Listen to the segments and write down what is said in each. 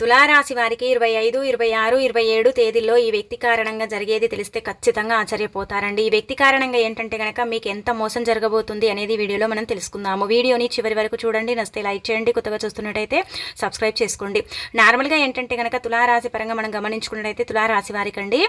తులారాశి వారికి ఇరవై ఐదు ఇరవై ఆరు ఇరవై ఏడు తేదీల్లో ఈ వ్యక్తి కారణంగా జరిగేది తెలిస్తే ఖచ్చితంగా ఆశ్చర్యపోతారండి. ఈ వ్యక్తి కారణంగా ఏంటంటే కనుక మీకు ఎంత మోసం జరగబోతుంది అనేది వీడియోలో మనం తెలుసుకుందాము. వీడియోని చివరి వరకు చూడండి నస్తే లైక్ చేయండి కొత్తగా చూస్తున్నట్టయితే సబ్స్క్రైబ్ చేసుకోండి. నార్మల్గా ఏంటంటే కనుక తులారాశి పరంగా మనం గమనించుకున్నట్టయితే తులారాశి వారికి అండి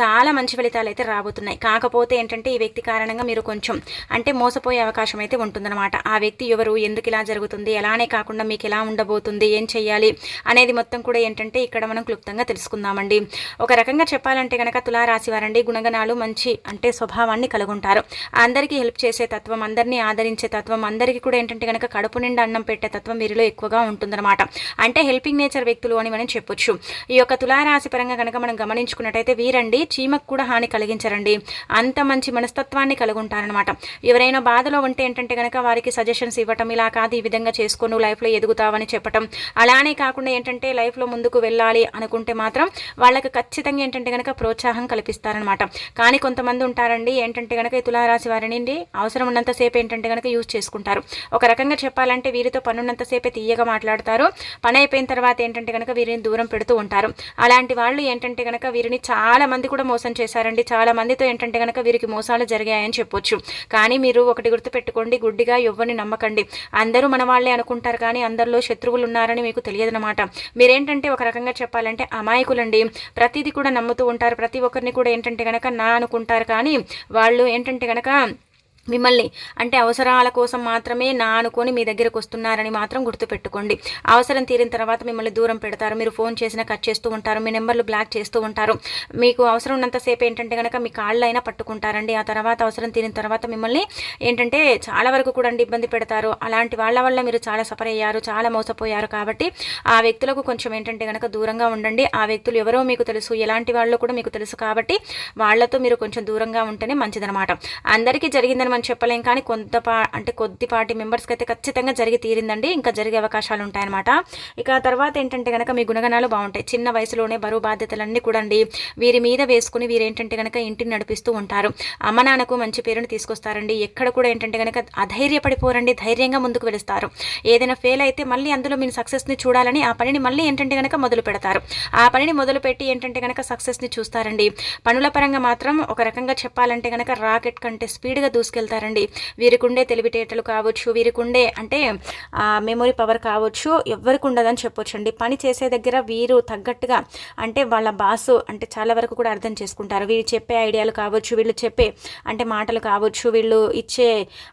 చాలా మంచి ఫలితాలు అయితే రాబోతున్నాయి. కాకపోతే ఏంటంటే ఈ వ్యక్తి కారణంగా మీరు కొంచెం అంటే మోసపోయే అవకాశం అయితే ఉంటుందన్నమాట. ఆ వ్యక్తి ఎవరు ఎందుకు ఇలా జరుగుతుంది ఎలానే కాకుండా మీకు ఎలా ఉండబోతుంది ఏం చేయాలి అనేది మొత్తం కూడా ఏంటంటే ఇక్కడ మనం క్లుప్తంగా తెలుసుకుందామండి. ఒక రకంగా చెప్పాలంటే కనుక తులారాశి వారండి గుణగణాలు మంచి అంటే స్వభావాన్ని కలుగుంటారు. అందరికీ హెల్ప్ చేసే తత్వం అందరినీ ఆదరించే తత్వం అందరికీ కూడా ఏంటంటే కనుక కడుపు నిండా అన్నం పెట్టే తత్వం వీరిలో ఎక్కువగా ఉంటుందన్నమాట. అంటే హెల్పింగ్ నేచర్ వ్యక్తులు అని మనం చెప్పొచ్చు. ఈ యొక్క తులారాశి పరంగా కనుక మనం గమనించుకున్నట్టయితే వీరండి చీమకు కూడా హాని కలిగించరండి. అంత మంచి మనస్తత్వాన్ని కలుగుంటారనమాట ఎవరైనా బాధలో ఉంటే ఏంటంటే కనుక వారికి సజెషన్స్ ఇవ్వటం ఇలా కాదు ఈ విధంగా చేసుకొని లైఫ్లో ఎదుగుతావని చెప్పటం. అలానే కాకుండా ఏంటంటే లైఫ్లో ముందుకు వెళ్ళాలి అనుకుంటే మాత్రం వాళ్ళకి ఖచ్చితంగా ఏంటంటే కనుక ప్రోత్సాహం కల్పిస్తారనమాట కానీ కొంతమంది ఉంటారండి ఏంటంటే కనుక ఈ తులారాశి వారిని అవసరం ఉన్నంతసేపు ఏంటంటే కనుక యూజ్ చేసుకుంటారు. ఒక రకంగా చెప్పాలంటే వీరితో పనున్నంతసేపే తీయగా మాట్లాడతారు. పని అయిపోయిన తర్వాత ఏంటంటే కనుక వీరిని దూరం పెడుతూ ఉంటారు. అలాంటి వాళ్ళు ఏంటంటే కనుక వీరిని చాలా మంది కూడా మోసం చేశారండి. చాలా మందితో ఏంటంటే కనుక వీరికి మోసాలు జరిగాయని చెప్పొచ్చు. కానీ మీరు ఒకటి గుర్తుపెట్టుకోండి గుడ్డిగా ఎవ్వరిని నమ్మకండి. అందరూ మన వాళ్ళే అనుకుంటారు కానీ అందరిలో శత్రువులు ఉన్నారని మీకు తెలియదనమాట మీరేంటంటే ఒక రకంగా చెప్పాలంటే అమాయకులండి. ప్రతిదీ కూడా నమ్ముతూ ఉంటారు. ప్రతి ఒక్కరిని కూడా ఏంటంటే కనుక నా అనుకుంటారు కానీ వాళ్ళు ఏంటంటే కనుక మిమ్మల్ని అంటే అవసరాల కోసం మాత్రమే నా అనుకొని మీ దగ్గరకు వస్తున్నారని మాత్రం గుర్తుపెట్టుకోండి. అవసరం తీరిన తర్వాత మిమ్మల్ని దూరం పెడతారు. మీరు ఫోన్ చేసినా కట్ చేస్తూ ఉంటారు. మీ నెంబర్లు బ్లాక్ చేస్తూ ఉంటారు. మీకు అవసరం ఉన్నంతసేపు ఏంటంటే కనుక మీ కాళ్ళు అయినా పట్టుకుంటారండి. ఆ తర్వాత అవసరం తీరిన తర్వాత మిమ్మల్ని ఏంటంటే చాలా వరకు కూడా ఇబ్బంది పెడతారు. అలాంటి వాళ్ళ వల్ల మీరు చాలా సఫర్ అయ్యారు చాలా మోసపోయారు కాబట్టి ఆ వ్యక్తులకు కొంచెం ఏంటంటే కనుక దూరంగా ఉండండి. ఆ వ్యక్తులు ఎవరో మీకు తెలుసు ఎలాంటి వాళ్ళు కూడా మీకు తెలుసు కాబట్టి వాళ్ళతో మీరు కొంచెం దూరంగా ఉంటేనే మంచిదనమాట అందరికీ జరిగిందని మనం చెప్పలేం. కానీ కొంత అంటే అంటే కొద్దిపాటి మెంబర్స్కి అయితే ఖచ్చితంగా జరిగి తీరిందండి. ఇంకా జరిగే అవకాశాలు ఉంటాయన్నమాట. ఇక తర్వాత ఏంటంటే కనుక మీ గుణగణాలు బాగుంటాయి. చిన్న వయసులోనే బరువు బాధ్యతలన్నీ కూడా అండి వీరి మీద వేసుకుని వీరు ఏంటంటే కనుక ఇంటిని నడిపిస్తూ ఉంటారు. అమ్మ నాన్నకు మంచి పేరుని తీసుకొస్తారండి. ఎక్కడ కూడా ఏంటంటే కనుక అధైర్యపడిపోరండి. ధైర్యంగా ముందుకు వెళుస్తారు. ఏదైనా ఫెయిల్ అయితే మళ్ళీ అందులో మీరు సక్సెస్ని చూడాలని ఆ పనిని మళ్ళీ ఏంటంటే కనుక మొదలు పెడతారు. ఆ పనిని మొదలుపెట్టి ఏంటంటే కనుక సక్సెస్ని చూస్తారండి. పనుల పరంగా మాత్రం ఒక రకంగా చెప్పాలంటే కనుక రాకెట్ కంటే స్పీడ్గా దూసుకెళ్తారు వీరికి ఉండే తెలివితేటలు కావచ్చు వీరికి ఉండే అంటే మెమొరీ పవర్ కావచ్చు ఎవరికి ఉండదని చెప్పొచ్చు అండి పని చేసే దగ్గర వీరు తగ్గట్టుగా అంటే వాళ్ళ బాసు అంటే చాలా వరకు కూడా అర్థం చేసుకుంటారు. వీరు చెప్పే ఐడియాలు కావచ్చు వీళ్ళు చెప్పే అంటే మాటలు కావచ్చు వీళ్ళు ఇచ్చే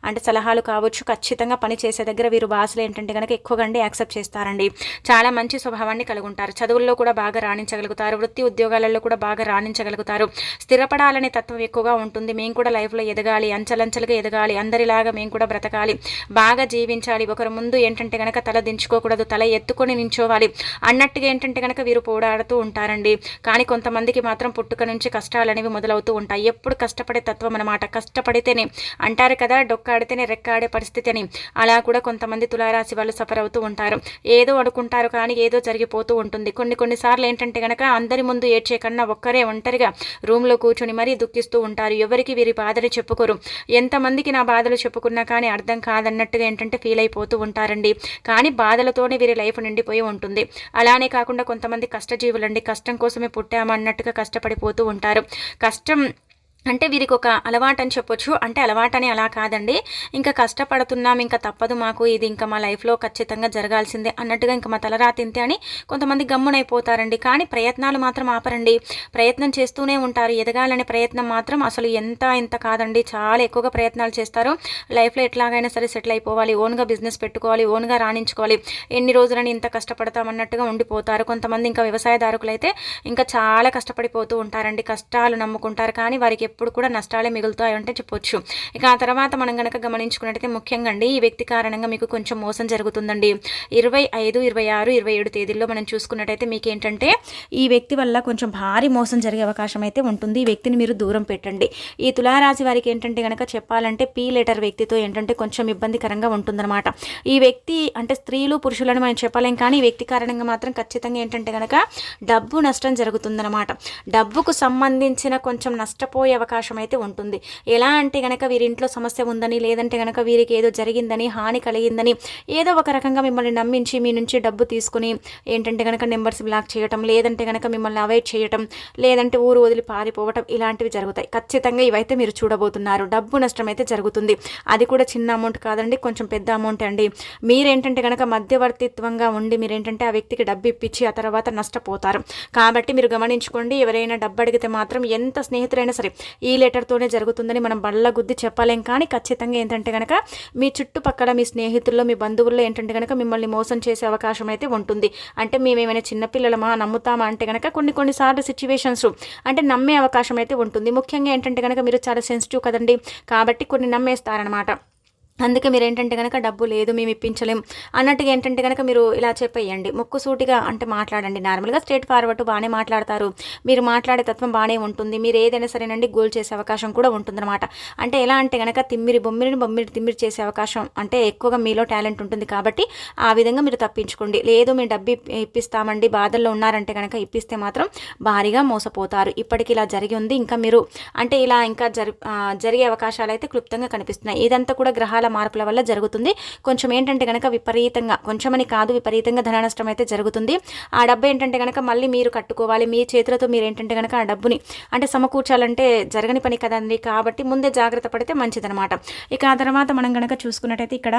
అంటే సలహాలు కావచ్చు ఖచ్చితంగా పని చేసే దగ్గర వీరు బాసులు ఏంటంటే కనుక ఎక్కువగా అండి యాక్సెప్ట్ చేస్తారండి. చాలా మంచి స్వభావాన్ని కలిగి ఉంటారు చదువుల్లో కూడా బాగా రాణించగలుగుతారు. వృత్తి ఉద్యోగాలలో కూడా బాగా రాణించగలుగుతారు. స్థిరపడాలనే తత్వం ఎక్కువగా ఉంటుంది. మేము కూడా లైఫ్లో ఎదగాలి అంచలంచ మనుషులుగా ఎదగాలి. అందరిలాగా మేము కూడా బ్రతకాలి. బాగా జీవించాలి. ఒకరి ముందు ఏంటంటే కనుక తల దించుకోకూడదు. తల ఎత్తుకొని నించోవాలి. అన్నట్టుగా ఏంటంటే కనుక వీరు పోరాడుతూ ఉంటారండి. కానీ కొంతమందికి మాత్రం పుట్టుక నుంచి కష్టాలు అనేవి మొదలవుతూ ఉంటాయి. ఎప్పుడు కష్టపడే తత్వం అనమాట కష్టపడితేనే అంటారు కదా డొక్కాడితేనే రెక్కాడే పరిస్థితి అని అలా కూడా కొంతమంది తులారాశి వాళ్ళు సఫర్ అవుతూ ఉంటారు. ఏదో అనుకుంటారు కానీ ఏదో జరిగిపోతూ ఉంటుంది. కొన్ని కొన్నిసార్లు ఏంటంటే కనుక అందరి ముందు ఏడ్చే కన్నా ఒక్కరే ఒంటరిగా రూమ్లో కూర్చొని మరీ దుఃఖిస్తూ ఉంటారు. ఎవరికి వీరి బాధని చెప్పుకోరు. ఎంతమందికి నా బాధలు చెప్పుకున్నా కానీ అర్థం కాదన్నట్టుగా ఏంటంటే ఫీల్ అయిపోతూ ఉంటారండి. కానీ బాధలతోనే వీరి లైఫ్ నిండిపోయి ఉంటుంది. అలానే కాకుండా కొంతమంది కష్టజీవులండి. కష్టం కోసమే పుట్టామన్నట్టుగా కష్టపడిపోతూ ఉంటారు. కష్టం అంటే వీరికి ఒక అలవాటు అని చెప్పొచ్చు. అంటే అలవాటని అలా కాదండి. ఇంకా కష్టపడుతున్నాం ఇంకా తప్పదు మాకు. ఇది ఇంకా మా లైఫ్లో ఖచ్చితంగా జరగాల్సిందే అన్నట్టుగా ఇంకా మా తలరా తింతే అని కొంతమంది గమ్మునైపోతారండి. కానీ ప్రయత్నాలు మాత్రం ఆపరండి. ప్రయత్నం చేస్తూనే ఉంటారు. ఎదగాలనే ప్రయత్నం మాత్రం అసలు ఎంత ఇంత కాదండి. చాలా ఎక్కువగా ప్రయత్నాలు చేస్తారు. లైఫ్లో ఎట్లాగైనా సరే సెటిల్ అయిపోవాలి. ఓన్గా బిజినెస్ పెట్టుకోవాలి. ఓన్గా రాణించుకోవాలి. ఎన్ని రోజులని ఇంత కష్టపడతాం అన్నట్టుగా ఉండిపోతారు. కొంతమంది ఇంకా వ్యవసాయదారుకులు అయితే ఇంకా చాలా కష్టపడిపోతూ ఉంటారండి. కష్టాలు నమ్ముకుంటారు. కానీ వారికి ఎప్పుడు కూడా నష్టాలే మిగులుతాయంటే చెప్పొచ్చు. ఇక ఆ తర్వాత మనం కనుక గమనించుకున్నట్టయితే ముఖ్యంగా అండి ఈ వ్యక్తి కారణంగా మీకు కొంచెం మోసం జరుగుతుందండి. ఇరవై ఐదు ఇరవై ఆరు ఇరవై ఏడు తేదీల్లో మనం చూసుకున్నట్టయితే మీకు ఏంటంటే ఈ వ్యక్తి వల్ల కొంచెం భారీ మోసం జరిగే అవకాశం అయితే ఉంటుంది. ఈ వ్యక్తిని మీరు దూరం పెట్టండి. ఈ తులారాశి వారికి ఏంటంటే కనుక చెప్పాలంటే పీ లెటర్ వ్యక్తితో ఏంటంటే కొంచెం ఇబ్బందికరంగా ఉంటుందన్నమాట. ఈ వ్యక్తి అంటే స్త్రీలు పురుషులను మనం చెప్పలేం కానీ ఈ వ్యక్తి కారణంగా మాత్రం ఖచ్చితంగా ఏంటంటే కనుక డబ్బు నష్టం జరుగుతుందన్నమాట. డబ్బుకు సంబంధించిన కొంచెం నష్టపోయే అవకాశం అయితే ఉంటుంది. ఎలా అంటే గనక వీరి ఇంట్లో సమస్య ఉందని లేదంటే గనక వీరికి ఏదో జరిగిందని హాని కలిగిందని ఏదో ఒక రకంగా మిమ్మల్ని నమ్మించి మీ నుంచి డబ్బు తీసుకుని ఏంటంటే గనక నెంబర్స్ బ్లాక్ చేయటం లేదంటే గనక మిమ్మల్ని అవాయిడ్ చేయటం లేదంటే ఊరు వదిలి పారిపోవటం ఇలాంటివి జరుగుతాయి. ఖచ్చితంగా ఇవైతే మీరు చూడబోతున్నారు. డబ్బు నష్టం అయితే జరుగుతుంది. అది కూడా చిన్న అమౌంట్ కాదండి కొంచెం పెద్ద అమౌంట్ అండి. మీరేంటంటే కనుక మధ్యవర్తిత్వంగా ఉండి మీరేంటంటే ఆ వ్యక్తికి డబ్బు ఇప్పించి ఆ తర్వాత నష్టపోతారు. కాబట్టి మీరు గమనించుకోండి ఎవరైనా డబ్బు అడిగితే మాత్రం ఎంత స్నేహితులైనా సరే ఈ లెటర్తోనే జరుగుతుందని మనం బల్ల గుద్ది చెప్పలేం. కానీ ఖచ్చితంగా ఏంటంటే కనుక మీ చుట్టుపక్కల మీ స్నేహితుల్లో మీ బంధువుల్లో ఏంటంటే కనుక మిమ్మల్ని మోసం చేసే అవకాశం అయితే ఉంటుంది. అంటే మేమేమైనా చిన్నపిల్లలమా నమ్ముతామా అంటే కనుక కొన్ని కొన్నిసార్లు సిచ్యువేషన్స్ అంటే నమ్మే అవకాశం అయితే ఉంటుంది. ముఖ్యంగా ఏంటంటే కనుక మీరు చాలా సెన్సిటివ్ కదండి. కాబట్టి కొన్ని నమ్మేస్తారనమాట అందుకే మీరు ఏంటంటే కనుక డబ్బు లేదు మేము ఇప్పించలేం అన్నట్టుగా ఏంటంటే కనుక మీరు ఇలా చెప్పేయండి. ముక్కు సూటిగా అంటే మాట్లాడండి. నార్మల్గా స్ట్రేట్ ఫార్వర్డ్ బాగానే మాట్లాడతారు. మీరు మాట్లాడే తత్వం బాగానే ఉంటుంది. మీరు ఏదైనా సరేనండి గోల్ చేసే అవకాశం కూడా ఉంటుందన్నమాట. అంటే ఎలా అంటే కనుక తిమ్మిరి బొమ్మిరిని బొమ్మిరి తిమ్మిరి చేసే అవకాశం అంటే ఎక్కువగా మీలో టాలెంట్ ఉంటుంది కాబట్టి ఆ విధంగా మీరు తప్పించుకోండి. లేదు మేము డబ్బు ఇప్పిస్తామండి బాధల్లో ఉన్నారంటే కనుక ఇప్పిస్తే మాత్రం భారీగా మోసపోతారు. ఇప్పటికి ఇలా జరిగి ఉంది. ఇంకా మీరు అంటే ఇలా ఇంకా జరి జరిగే అవకాశాలు అయితే క్లుప్తంగా కనిపిస్తున్నాయి. ఇదంతా కూడా గ్రహాల మార్పుల వల్ల జరుగుతుంది. కొంచెం ఏంటంటే కనుక విపరీతంగా కొంచెమని కాదు విపరీతంగా ధన నష్టం అయితే జరుగుతుంది. ఆ డబ్బు ఏంటంటే కనుక మళ్ళీ మీరు కట్టుకోవాలి. మీ చేతులతో మీరు ఏంటంటే కనుక ఆ డబ్బుని అంటే సమకూర్చాలంటే జరగని పని కదండి. కాబట్టి ముందే జాగ్రత్త పడితే మంచిదనమాట ఇక ఆ తర్వాత మనం కనుక చూసుకున్నట్టయితే ఇక్కడ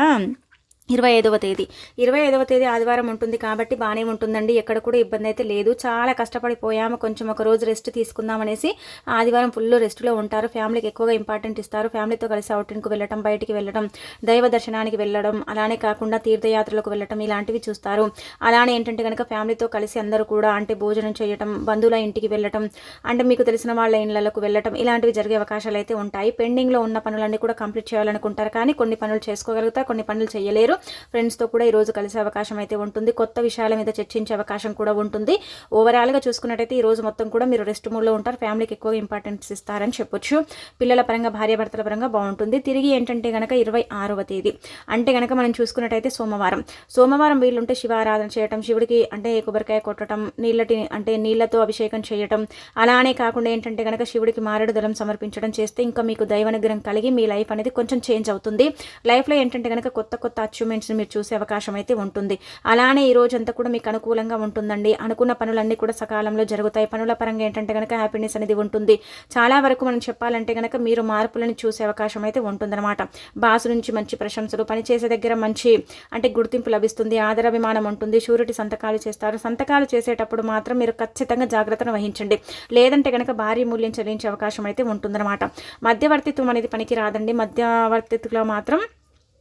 ఇరవై ఐదవ తేదీ. ఇరవై ఐదవ తేదీ ఆదివారం ఉంటుంది కాబట్టి బాగానే ఉంటుందండి. ఎక్కడ కూడా ఇబ్బంది అయితే లేదు. చాలా కష్టపడిపోయాము. కొంచెం ఒక రోజు రెస్ట్ తీసుకుందాం అనేసి ఆదివారం ఫుల్ రెస్ట్లో ఉంటారు. ఫ్యామిలీకి ఎక్కువగా ఇంపార్టెంట్ ఇస్తారు. ఫ్యామిలీతో కలిసి అవుటింగ్కి వెళ్ళడం బయటికి వెళ్ళడం దైవ దర్శనానికి వెళ్ళడం అలానే కాకుండా తీర్థయాత్రలకు వెళ్ళడం ఇలాంటివి చూస్తారు. అలానే ఏంటంటే కనుక ఫ్యామిలీతో కలిసి అందరూ కూడా అంటే భోజనం చేయటం బంధువుల ఇంటికి వెళ్ళటం అంటే మీకు తెలిసిన వాళ్ళ ఇళ్ళకు వెళ్ళటం ఇలాంటివి జరిగే అవకాశాలు అయితే ఉంటాయి. పెండింగ్లో ఉన్న పనులన్నీ కూడా కంప్లీట్ చేయాలనుకుంటారు కానీ కొన్ని పనులు చేసుకోగలుగుతారు కొన్ని పనులు చేయలేరు. ఫ్రెండ్స్తో కూడా ఈరోజు కలిసే అవకాశం అయితే ఉంటుంది. కొత్త విషయాల మీద చర్చించే అవకాశం కూడా ఉంటుంది. ఓవరాల్గా చూసుకున్నట్టయితే ఈ రోజు మొత్తం కూడా మీరు రెస్ట్ మూడ్లో ఉంటారు. ఫ్యామిలీకి ఎక్కువ ఇంపార్టెన్స్ ఇస్తారని చెప్పొచ్చు. పిల్లల పరంగా భార్యాభర్తల పరంగా బాగుంటుంది. తిరిగి ఏంటంటే కనుక ఇరవై ఆరవ తేదీ. అంటే కనుక మనం చూసుకున్నట్టయితే సోమవారం. సోమవారం వీళ్ళుంటే శివారాధన చేయటం శివుడికి అంటే కొబ్బరికాయ కొట్టడం నీళ్ళటి అంటే నీళ్ళతో అభిషేకం చేయటం. అలానే కాకుండా ఏంటంటే కనుక శివుడికి మారేడు దళం సమర్పించడం చేస్తే ఇంకా మీకు దైవనుగ్రహం కలిగి మీ లైఫ్ అనేది కొంచెం చేంజ్ అవుతుంది. లైఫ్లో ఏంటంటే కనుక కొత్త కొత్త డాక్యుమెంట్స్ని మీరు చూసే అవకాశం అయితే ఉంటుంది. అలానే ఈ రోజంతా కూడా మీకు అనుకూలంగా ఉంటుందండి. అనుకున్న పనులన్నీ కూడా సకాలంలో జరుగుతాయి. పనుల పరంగా ఏంటంటే కనుక హ్యాపీనెస్ అనేది ఉంటుంది. చాలా వరకు మనం చెప్పాలంటే కనుక మీరు మార్పులను చూసే అవకాశం అయితే ఉంటుందన్నమాట. బాసు నుంచి మంచి ప్రశంసలు పనిచేసే దగ్గర మంచి అంటే గుర్తింపు లభిస్తుంది ఆదరాభిమానం ఉంటుంది షూరిటీ సంతకాలు చేస్తారు. సంతకాలు చేసేటప్పుడు మాత్రం మీరు ఖచ్చితంగా జాగ్రత్తను వహించండి. లేదంటే కనుక భారీ మూల్యం చెల్లించే అవకాశం అయితే ఉంటుందన్నమాట. మధ్యవర్తిత్వం అనేది పనికి రాదండి మధ్యవర్తిత్వంలో మాత్రం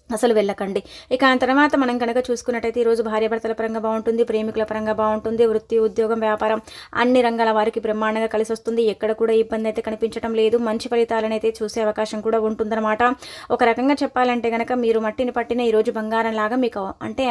అసలు వెళ్ళకండి. ఇక ఆ తర్వాత మనం కనుక చూసుకున్నట్టయితే ఈరోజు భార్యాభర్తల పరంగా బాగుంటుంది ప్రేమికుల పరంగా బాగుంటుంది వృత్తి ఉద్యోగం వ్యాపారం అన్ని రంగాల వారికి బ్రహ్మాండంగా కలిసి వస్తుంది. ఎక్కడ కూడా ఇబ్బంది అయితే కనిపించడం లేదు. మంచి ఫలితాలను అయితే చూసే అవకాశం కూడా ఉంటుందన్నమాట. ఒక రకంగా చెప్పాలంటే కనుక మీరు మట్టిని పట్టిన ఈరోజు బంగారం లాగా మీకు అంటే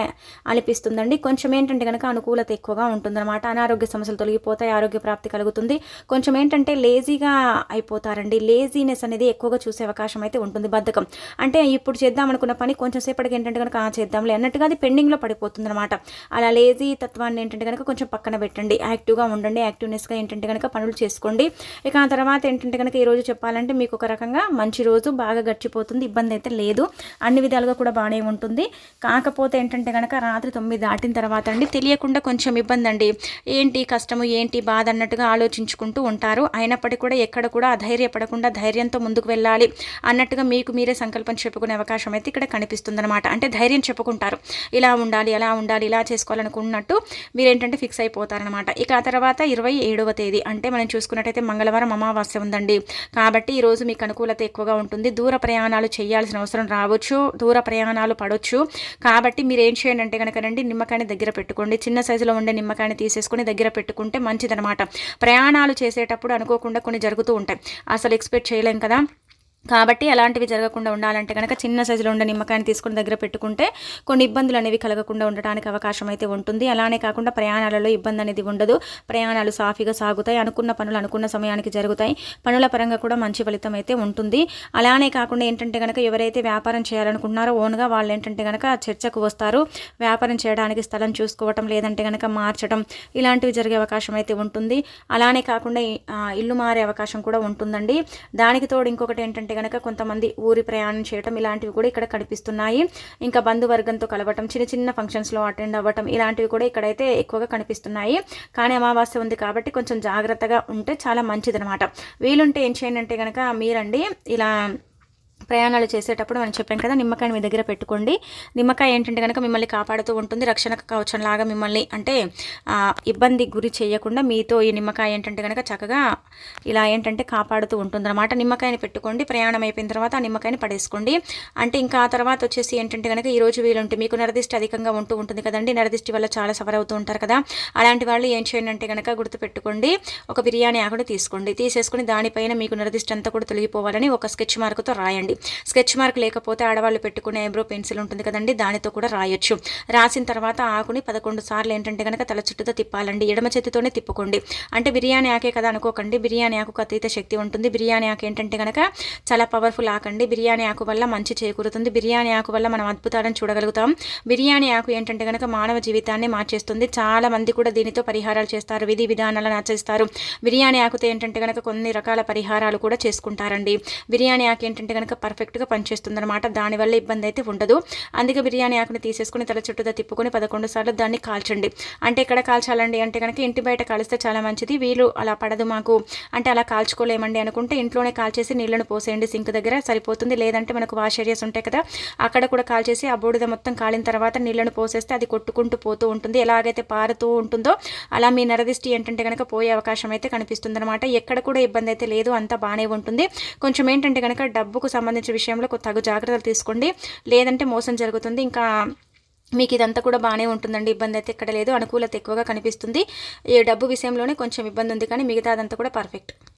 అనిపిస్తుందండి. కొంచెం ఏంటంటే కనుక అనుకూలత ఎక్కువగా ఉంటుందన్నమాట. అనారోగ్య సమస్యలు తొలగిపోతాయి ఆరోగ్య ప్రాప్తి కలుగుతుంది. కొంచెం ఏంటంటే లేజీగా అయిపోతారండి. లేజీనెస్ అనేది ఎక్కువగా చూసే అవకాశం అయితే ఉంటుంది. బద్ధకం. అంటే ఇప్పుడు చేద్దాం అనుకున్న పని కొంచెం సేపటికి ఏంటంటే కనుక చేద్దాంలే అన్నట్టుగా అది పెండింగ్లో పడిపోతుంది అనమాట అలా లేజీ తత్వాన్ని ఏంటంటే కనుక కొంచెం పక్కన పెట్టండి. యాక్టివ్గా ఉండండి. యాక్టివ్నెస్గా ఏంటంటే కనుక పనులు చేసుకోండి. ఇక ఆ తర్వాత ఏంటంటే కనుక ఈరోజు చెప్పాలంటే మీకు ఒక రకంగా మంచి రోజు బాగా గడిచిపోతుంది. ఇబ్బంది అయితే లేదు. అన్ని విధాలుగా కూడా బాగానే ఉంటుంది. కాకపోతే ఏంటంటే కనుక రాత్రి తొమ్మిది దాటిన తర్వాత అండి తెలియకుండా కొంచెం ఇబ్బంది అండి ఏంటి కష్టము ఏంటి బాధ అన్నట్టుగా ఆలోచించుకుంటూ ఉంటారు. అయినప్పటికీ కూడా ఎక్కడ కూడా అధైర్యపడకుండా ధైర్యంతో ముందుకు వెళ్ళాలి అన్నట్టుగా మీకు మీరే సంకల్పం చెప్పుకునే అవకాశం అయితే ఇక్కడ కనిపిస్తుందనమాట అంటే ధైర్యం చెప్పుకుంటారు. ఇలా ఉండాలి అలా ఉండాలి ఇలా చేసుకోవాలనుకున్నట్టు మీరు ఏంటంటే ఫిక్స్ అయిపోతారనమాట ఇక ఆ తర్వాత ఇరవై ఏడవ తేదీ అంటే మనం చూసుకున్నట్టయితే మంగళవారం అమావాస్య ఉందండి. కాబట్టి ఈరోజు మీకు అనుకూలత ఎక్కువగా ఉంటుంది. దూర ప్రయాణాలు చేయాల్సిన అవసరం రావచ్చు. దూర ప్రయాణాలు పడవచ్చు కాబట్టి మీరు ఏం చేయండి అంటే కనుక రండి నిమ్మకాయని దగ్గర పెట్టుకోండి. చిన్న సైజులో ఉండే నిమ్మకాయని తీసేసుకొని దగ్గర పెట్టుకుంటే మంచిదనమాట ప్రయాణాలు చేసేటప్పుడు అనుకోకుండా కొన్ని జరుగుతూ ఉంటాయి. అసలు ఎక్స్పెక్ట్ చేయలేం కదా. కాబట్టి అలాంటివి జరగకుండా ఉండాలంటే కనుక చిన్న సైజులో ఉండే నిమ్మకాయని తీసుకుని దగ్గర పెట్టుకుంటే కొన్ని ఇబ్బందులు అనేవి కలగకుండా ఉండటానికి అవకాశం అయితే ఉంటుంది. అలానే కాకుండా ప్రయాణాలలో ఇబ్బంది అనేది ఉండదు. ప్రయాణాలు సాఫీగా సాగుతాయి. అనుకున్న పనులు అనుకున్న సమయానికి జరుగుతాయి. పనుల పరంగా కూడా మంచి ఫలితం అయితే ఉంటుంది. అలానే కాకుండా ఏంటంటే కనుక ఎవరైతే వ్యాపారం చేయాలనుకుంటున్నారో ఓన్గా వాళ్ళు ఏంటంటే కనుక చర్చకు వస్తారు. వ్యాపారం చేయడానికి స్థలం చూసుకోవటం లేదంటే కనుక మార్చడం ఇలాంటివి జరిగే అవకాశం అయితే ఉంటుంది. అలానే కాకుండా ఇల్లు మారే అవకాశం కూడా ఉంటుందండి. దానికి తోడు ఇంకొకటి ఏంటంటే కనుక కొంతమంది ఊరి ప్రయాణం చేయటం ఇలాంటివి కూడా ఇక్కడ కనిపిస్తున్నాయి. ఇంకా బంధువర్గంతో కలవటం చిన్న చిన్న ఫంక్షన్స్లో అటెండ్ అవ్వటం ఇలాంటివి కూడా ఇక్కడైతే ఎక్కువగా కనిపిస్తున్నాయి. కానీ అమావాస్య ఉంది కాబట్టి కొంచెం జాగ్రత్తగా ఉంటే చాలా మంచిదనమాట వీలుంటే ఏం చేయండి అంటే కనుక మీరండి ఇలా ప్రయాణాలు చేసేటప్పుడు మనం చెప్పాం కదా నిమ్మకాయని మీ దగ్గర పెట్టుకోండి. నిమ్మకాయ ఏంటంటే కనుక మిమ్మల్ని కాపాడుతూ ఉంటుంది రక్షణ కవచం లాగా మిమ్మల్ని అంటే ఇబ్బంది గురి చేయకుండా మీతో ఈ నిమ్మకాయ ఏంటంటే కనుక చక్కగా ఇలా ఏంటంటే కాపాడుతూ ఉంటుందన్నమాట. నిమ్మకాయని పెట్టుకోండి ప్రయాణం అయిపోయిన తర్వాత ఆ నిమ్మకాయని పడేసుకోండి. అంటే ఇంకా ఆ తర్వాత వచ్చేసి ఏంటంటే కనుక ఈరోజు వీలుంటే మీకు నరదిష్టి అధికంగా ఉంటూ ఉంటుంది కదండి నరదిష్టి వల్ల చాలా సఫర్ అవుతూ ఉంటారు కదా. అలాంటి వాళ్ళు ఏం చేయండి అంటే కనుక గుర్తుపెట్టుకోండి ఒక బిర్యానీ ఆకుడు తీసుకోండి. తీసేసుకుని దానిపైన మీకు నరదిష్టి అంతా కూడా తొలగిపోవాలని ఒక స్కెచ్ మార్కుతో రాయండి. స్కెచ్ మార్క్ లేకపోతే ఆడవాళ్ళు పెట్టుకునే ఐబ్రో పెన్సిల్ ఉంటుంది కదండి దానితో కూడా రాయొచ్చు. రాసిన తర్వాత ఆకుని పదకొండు సార్లు ఏంటంటే కనుక తల చుట్టూతో తిప్పాలండి ఎడమ చేతితోనే తిప్పుకోండి. అంటే బిర్యానీ ఆకే కదా అనుకోకండి బిర్యానీ ఆకు అతీత శక్తి ఉంటుంది. బిర్యానీ ఆకు ఏంటంటే కనుక చాలా పవర్ఫుల్ ఆకండి. బిర్యానీ ఆకు వల్ల మంచి చేకూరుతుంది. బిర్యానీ ఆకు వల్ల మనం అద్భుతాలను చూడగలుగుతాం. బిర్యానీ ఆకు ఏంటంటే కనుక మానవ జీవితాన్ని మార్చేస్తుంది. చాలా మంది కూడా దీనితో పరిహారాలు చేస్తారు విధి విధానాలను ఆచరిస్తారు. బిర్యానీ ఆకుతో ఏంటంటే కనుక కొన్ని రకాల పరిహారాలు కూడా చేసుకుంటారండి. బిర్యానీ ఆకు ఏంటంటే కనుక పర్ఫెక్ట్గా పనిచేస్తుంది అనమాట దానివల్ల ఇబ్బంది అయితే ఉండదు. అందుకే బిర్యానీ ఆకుని తీసేసుకుని తల చుట్టూతో తిప్పుకొని పదకొండు సార్లు దాన్ని కాల్చండి. అంటే ఎక్కడ కాల్చాలండి అంటే కనుక ఇంటి బయట కాలిస్తే చాలా మంచిది. వీలు అలా పడదు మాకు. అంటే అలా కాల్చుకోలేమండి అనుకుంటే ఇంట్లోనే కాల్చేసి నీళ్ళను పోసేయండి. సింక్ దగ్గర సరిపోతుంది. లేదంటే మనకు వాష్ ఏరియాస్ ఉంటాయి కదా అక్కడ కూడా కాల్చేసి ఆ బూడిద మొత్తం కాలిన తర్వాత నీళ్ళను పోసేస్తే అది కొట్టుకుంటూ పోతూ ఉంటుంది. ఎలాగైతే పారుతూ ఉంటుందో అలా మీ నరదిష్టి ఏంటంటే కనుక పోయే అవకాశం అయితే కనిపిస్తుంది అనమాట ఎక్కడ కూడా ఇబ్బంది అయితే లేదు. అంతా బాగానే ఉంటుంది. కొంచెం ఏంటంటే కనుక డబ్బుకు సంబంధించి విషయంలో తగు జాగ్రత్తలు తీసుకోండి. లేదంటే మోసం జరుగుతుంది. ఇంకా మీకు ఇదంతా కూడా బాగానే ఉంటుందండి. ఇబ్బంది అయితే ఇక్కడ లేదు. అనుకూలత ఎక్కువగా కనిపిస్తుంది. ఈ డబ్బు విషయంలోనే కొంచెం ఇబ్బంది ఉంది కానీ మిగతా అదంతా కూడా పర్ఫెక్ట్.